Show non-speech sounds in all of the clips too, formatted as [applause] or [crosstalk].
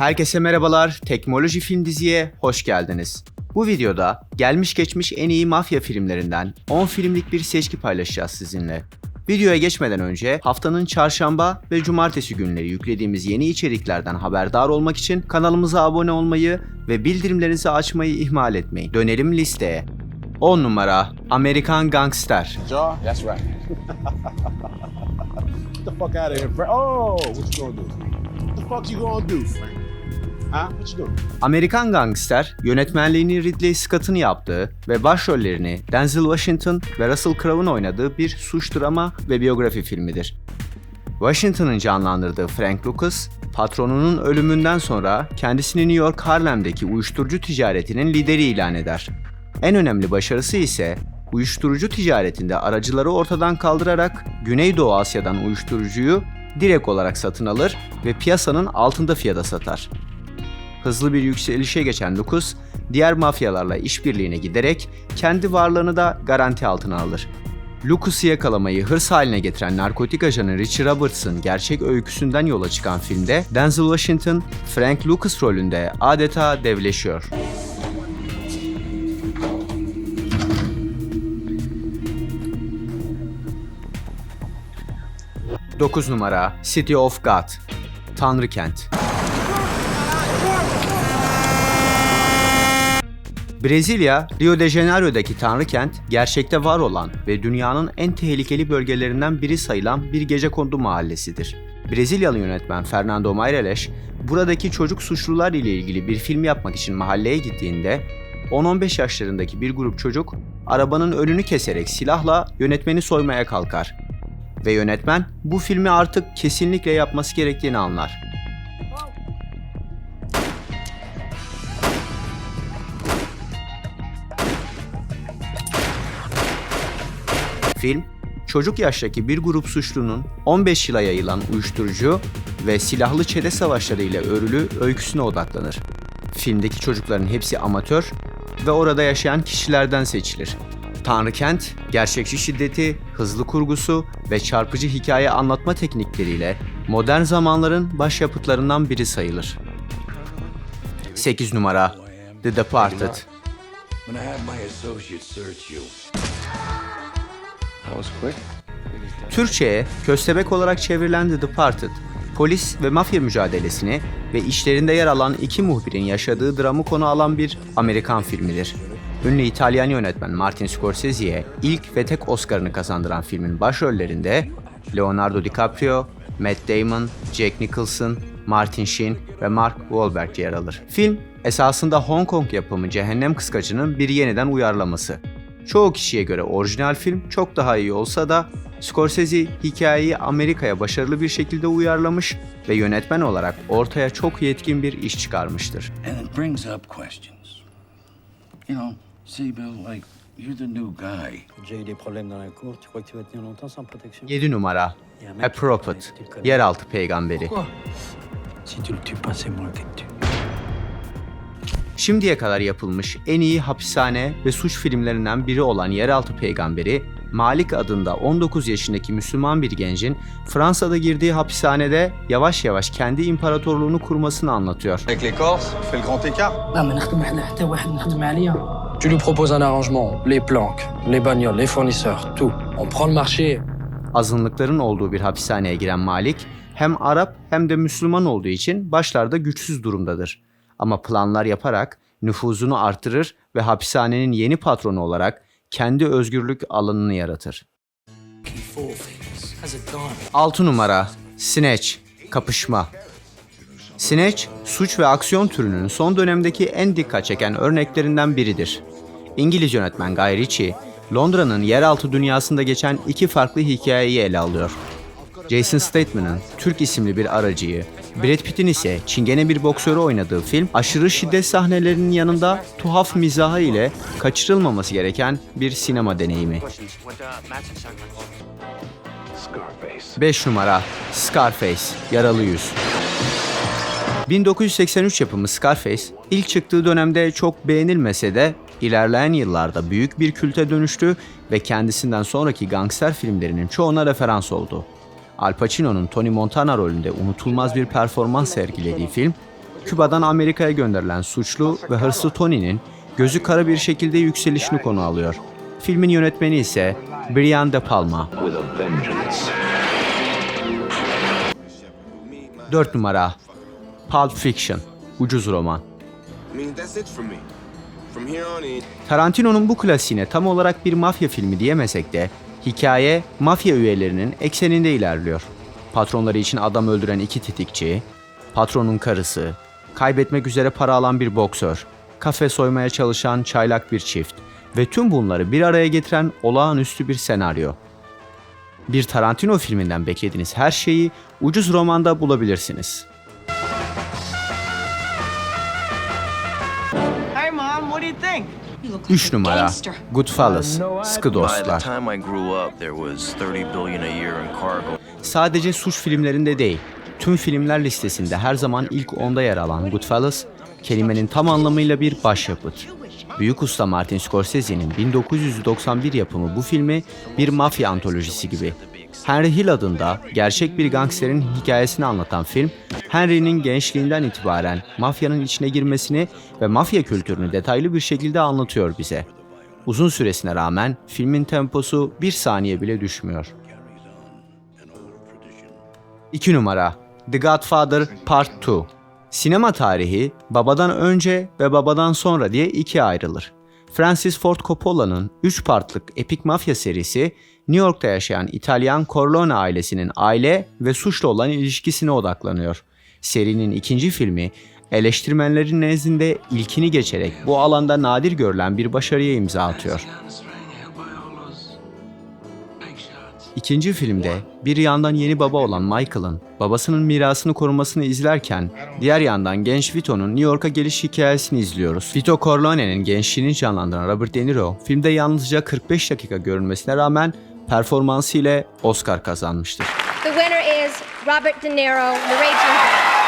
Herkese merhabalar, Teknoloji Film Dizi'ye hoş geldiniz. Bu videoda gelmiş geçmiş en iyi mafya filmlerinden 10 filmlik bir seçki paylaşacağız sizinle. Videoya geçmeden önce haftanın çarşamba ve cumartesi günleri yüklediğimiz yeni içeriklerden haberdar olmak için kanalımıza abone olmayı ve bildirimlerinizi açmayı ihmal etmeyin. Dönelim listeye. 10 numara Amerikan Gangster. Jaw? That's right. [laughs] Get the fuck out of here, Frank. Oh, what you gonna do? What the fuck you gonna do, Frank? What you doing? Amerikan Gangster, yönetmenliğini Ridley Scott'ın yaptığı ve başrollerini Denzel Washington ve Russell Crowe'un oynadığı bir suç drama ve biyografi filmidir. Washington'ın canlandırdığı Frank Lucas, patronunun ölümünden sonra kendisini New York Harlem'deki uyuşturucu ticaretinin lideri ilan eder. En önemli başarısı ise uyuşturucu ticaretinde aracıları ortadan kaldırarak Güneydoğu Asya'dan uyuşturucuyu direkt olarak satın alır ve piyasanın altında fiyata satar. Hızlı bir yükselişe geçen Lucas, diğer mafyalarla işbirliğine giderek kendi varlığını da garanti altına alır. Lucas'ı yakalamayı hırs haline getiren narkotik ajanı Richie Roberts'ın gerçek öyküsünden yola çıkan filmde Denzel Washington, Frank Lucas rolünde adeta devleşiyor. Dokuz numara City of God Tanrı Kent Brezilya, Rio de Janeiro'daki Tanrı Kent, gerçekte var olan ve dünyanın en tehlikeli bölgelerinden biri sayılan bir gecekondu mahallesidir. Brezilyalı yönetmen Fernando Meirelles, buradaki çocuk suçlular ile ilgili bir film yapmak için mahalleye gittiğinde 10-15 yaşlarındaki bir grup çocuk arabanın önünü keserek silahla yönetmeni soymaya kalkar. Ve yönetmen bu filmi artık kesinlikle yapması gerektiğini anlar. Film, çocuk yaştaki bir grup suçlunun 15 yıla yayılan uyuşturucu ve silahlı çete savaşları ile örülü öyküsüne odaklanır. Filmdeki çocukların hepsi amatör ve orada yaşayan kişilerden seçilir. Tanrı Kent, gerçekçi şiddeti, hızlı kurgusu ve çarpıcı hikaye anlatma teknikleriyle modern zamanların başyapıtlarından biri sayılır. 8 numara The Departed When I had my associates search you. Türkçe'ye köstebek olarak çevrilen The Departed, polis ve mafya mücadelesini ve işlerinde yer alan iki muhbirin yaşadığı dramı konu alan bir Amerikan filmidir. Ünlü İtalyan yönetmen Martin Scorsese'ye ilk ve tek Oscar'ını kazandıran filmin başrollerinde Leonardo DiCaprio, Matt Damon, Jack Nicholson, Martin Sheen ve Mark Wahlberg yer alır. Film, esasında Hong Kong yapımı Cehennem Kıskacı'nın bir yeniden uyarlaması. Çoğu kişiye göre orijinal film çok daha iyi olsa da Scorsese hikayeyi Amerika'ya başarılı bir şekilde uyarlamış ve yönetmen olarak ortaya çok yetkin bir iş çıkarmıştır. and it brings up questions. You know, see, Bill, like, you're the new guy. J'ai eu des problèmes dans la cour. Tu crois que tu vas tenir longtemps sans protection 7 numara A Prophet, Yeraltı Peygamberi. Si tu le tues pas, c'est moi qui tue. Şimdiye kadar yapılmış en iyi hapishane ve suç filmlerinden biri olan Yeraltı Peygamberi, Malik adında 19 yaşındaki Müslüman bir gencin Fransa'da girdiği hapishanede yavaş yavaş kendi imparatorluğunu kurmasını anlatıyor. Tu lui proposes un arrangement, les planques, les bagnoles, les fournisseurs, tout. On prend le marché. Azınlıkların olduğu bir hapishaneye giren Malik, hem Arap hem de Müslüman olduğu için başlarda güçsüz durumdadır. Ama planlar yaparak nüfuzunu artırır ve hapishanenin yeni patronu olarak kendi özgürlük alanını yaratır. four things has a gun 6 numara Snatch Kapışma Snatch, suç ve aksiyon türünün son dönemdeki en dikkat çeken örneklerinden biridir. İngiliz yönetmen Guy Ritchie, Londra'nın yeraltı dünyasında geçen iki farklı hikayeyi ele alıyor. Jason Statham'ın Türk isimli bir aracıyı, Brad Pitt'in ise çingene bir boksörü oynadığı film, aşırı şiddet sahnelerinin yanında tuhaf mizahı ile kaçırılmaması gereken bir sinema deneyimi. 5 numara Scarface Yaralı Yüz 1983 yapımı Scarface ilk çıktığı dönemde çok beğenilmese de ilerleyen yıllarda büyük bir külte dönüştü ve kendisinden sonraki gangster filmlerinin çoğuna referans oldu. Al Pacino'nun Tony Montana rolünde unutulmaz bir performans sergilediği film, Küba'dan Amerika'ya gönderilen suçlu ve hırslı Tony'nin gözü kara bir şekilde yükselişini konu alıyor. Filmin yönetmeni ise Brian De Palma. 4 numara Pulp Fiction Ucuz roman Tarantino'nun bu klasiğine tam olarak bir mafya filmi diyemesek de hikaye mafya üyelerinin ekseninde ilerliyor. Patronları için adam öldüren iki tetikçi, patronun karısı, kaybetmek üzere para alan bir boksör, kafe soymaya çalışan çaylak bir çift ve tüm bunları bir araya getiren olağanüstü bir senaryo. Bir Tarantino filminden beklediğiniz her şeyi ucuz romanda bulabilirsiniz. Hey, Mom, what do you think? 3 numara Goodfellas, Sıkı Dostlar. time I grew up, there was 30 billion a year in cargo. Sadece suç filmlerinde değil, tüm filmler listesinde her zaman ilk onda yer alan Goodfellas, kelimenin tam anlamıyla bir başyapıt. Büyük usta Martin Scorsese'nin 1991 yapımı bu filmi bir mafya antolojisi gibi. Henry Hill adında gerçek bir gangsterin hikayesini anlatan film, Henry'nin gençliğinden itibaren mafyanın içine girmesini ve mafya kültürünü detaylı bir şekilde anlatıyor bize. Uzun süresine rağmen filmin temposu bir saniye bile düşmüyor. 2 numara The Godfather Part 2 Sinema tarihi babadan önce ve babadan sonra diye ikiye ayrılır. Francis Ford Coppola'nın 3 partlık epik mafya serisi New York'ta yaşayan İtalyan Corleone ailesinin aile ve suçla olan ilişkisine odaklanıyor. Serinin ikinci filmi eleştirmenlerin nezdinde ilkini geçerek bu alanda nadir görülen bir başarıya imza atıyor. İkinci filmde bir yandan yeni baba olan Michael'ın babasının mirasını korumasını izlerken diğer yandan genç Vito'nun New York'a geliş hikayesini izliyoruz. Vito Corleone'nin gençliğini canlandıran Robert De Niro filmde yalnızca 45 dakika görünmesine rağmen performansı ile Oscar kazanmıştır. The winner is Robert De Niro, The Raging Bull.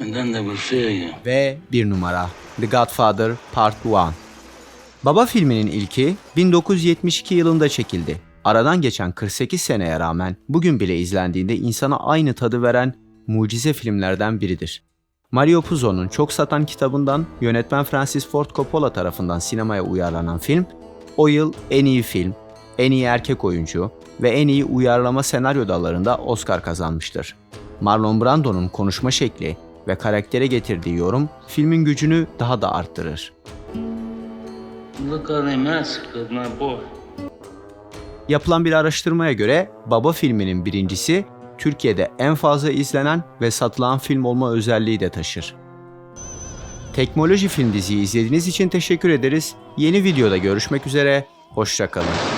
And then they will fear you. Ve bir numara The Godfather Part 1 Baba filminin ilki 1972 yılında çekildi. Aradan geçen 48 seneye rağmen bugün bile izlendiğinde insana aynı tadı veren mucize filmlerden biridir. Mario Puzo'nun çok satan kitabından yönetmen Francis Ford Coppola tarafından sinemaya uyarlanan film, o yıl en iyi film, en iyi erkek oyuncu ve en iyi uyarlama senaryo dallarında Oscar kazanmıştır. Marlon Brando'nun konuşma şekli ve karaktere getirdiği yorum filmin gücünü daha da arttırır. Yapılan bir araştırmaya göre Baba filminin birincisi Türkiye'de en fazla izlenen ve satılan film olma özelliği de taşır. Teknoloji Film diziyi izlediğiniz için teşekkür ederiz. Yeni videoda görüşmek üzere, hoşçakalın.